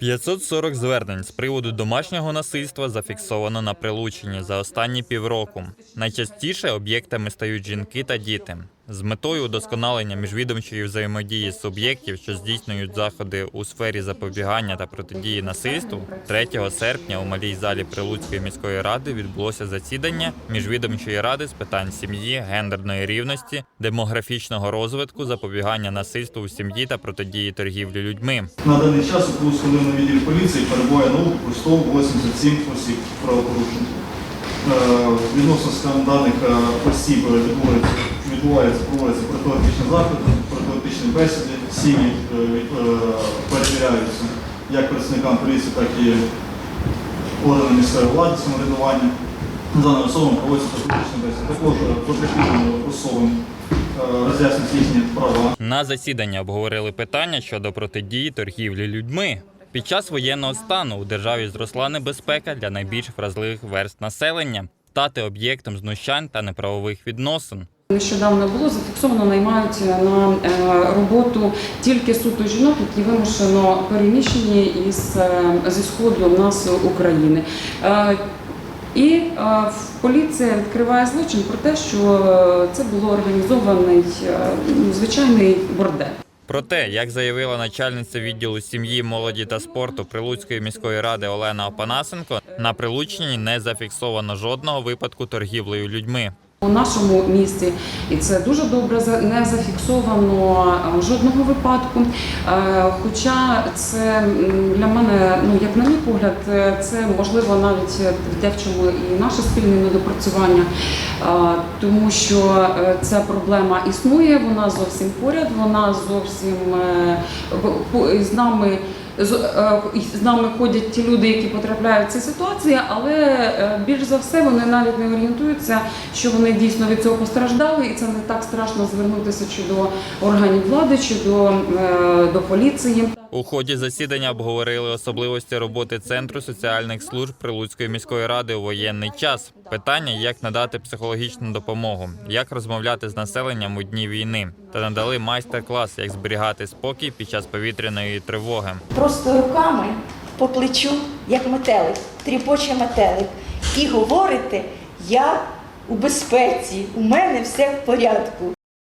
540 звернень з приводу домашнього насильства зафіксовано на Прилучині за останні півроку. Найчастіше об'єктами стають жінки та діти. З метою удосконалення міжвідомчої взаємодії суб'єктів, що здійснюють заходи у сфері запобігання та протидії насильству, 3 серпня у малій залі Прилуцької міської ради відбулося засідання міжвідомчої ради з питань сім'ї, гендерної рівності, демографічного розвитку, запобігання насильству у сім'ї та протидії торгівлі людьми. На даний час у районному відділі поліції перебуває на обліку 187 осіб правопорушень. Е, Відносно скажімо, даних е, осіб е, відбувається, відбувається, проводяться профілактичні заходи, профілактичні бесіди, сім'ї е, е, перевіряються як працівникам поліції, так і органам місцевої влади самоврядування. З даними особами проводяться профілактичні бесіди. Також е, потерпілим особам роз'яснюють права. На засіданні обговорили питання щодо протидії торгівлі людьми. Під час воєнного стану у державі зросла небезпека для найбільш вразливих верст населення стати об'єктом знущань та неправових відносин. Нещодавно було зафіксовано, наймають на е, роботу тільки суто жінок, які вимушено переміщені із е, зі сходу в нас України. Е, І поліція відкриває злочин про те, що це було організований звичайний бордель. Проте, як заявила начальниця відділу сім'ї, молоді та спорту Прилуцької міської ради Олена Опанасенко, на Прилучині не зафіксовано жодного випадку торгівлею людьми. У нашому місті, і це дуже добре не зафіксовано е, жодного випадку. Е, Хоча це для мене, ну як на мій погляд, е, це можливо навіть в чому і наше спільне недопрацювання, тому що ця проблема існує, вона зовсім поряд, вона зовсім з нами. З, е, з нами ходять ті люди, які потрапляють в ці ситуації, але е, більш за все вони навіть не орієнтуються, що вони дійсно від цього постраждали, і це не так страшно звернутися чи до органів влади, чи до, е, до поліції. У ході засідання обговорили особливості роботи Центру соціальних служб Прилуцької міської ради у воєнний час. Питання, як надати психологічну допомогу, як розмовляти з населенням у дні війни, та надали майстер-клас, як зберігати спокій під час повітряної тривоги. просто руками по плечу, як метелик, тріпоче метелик, і говорите, я у безпеці, у мене все в порядку.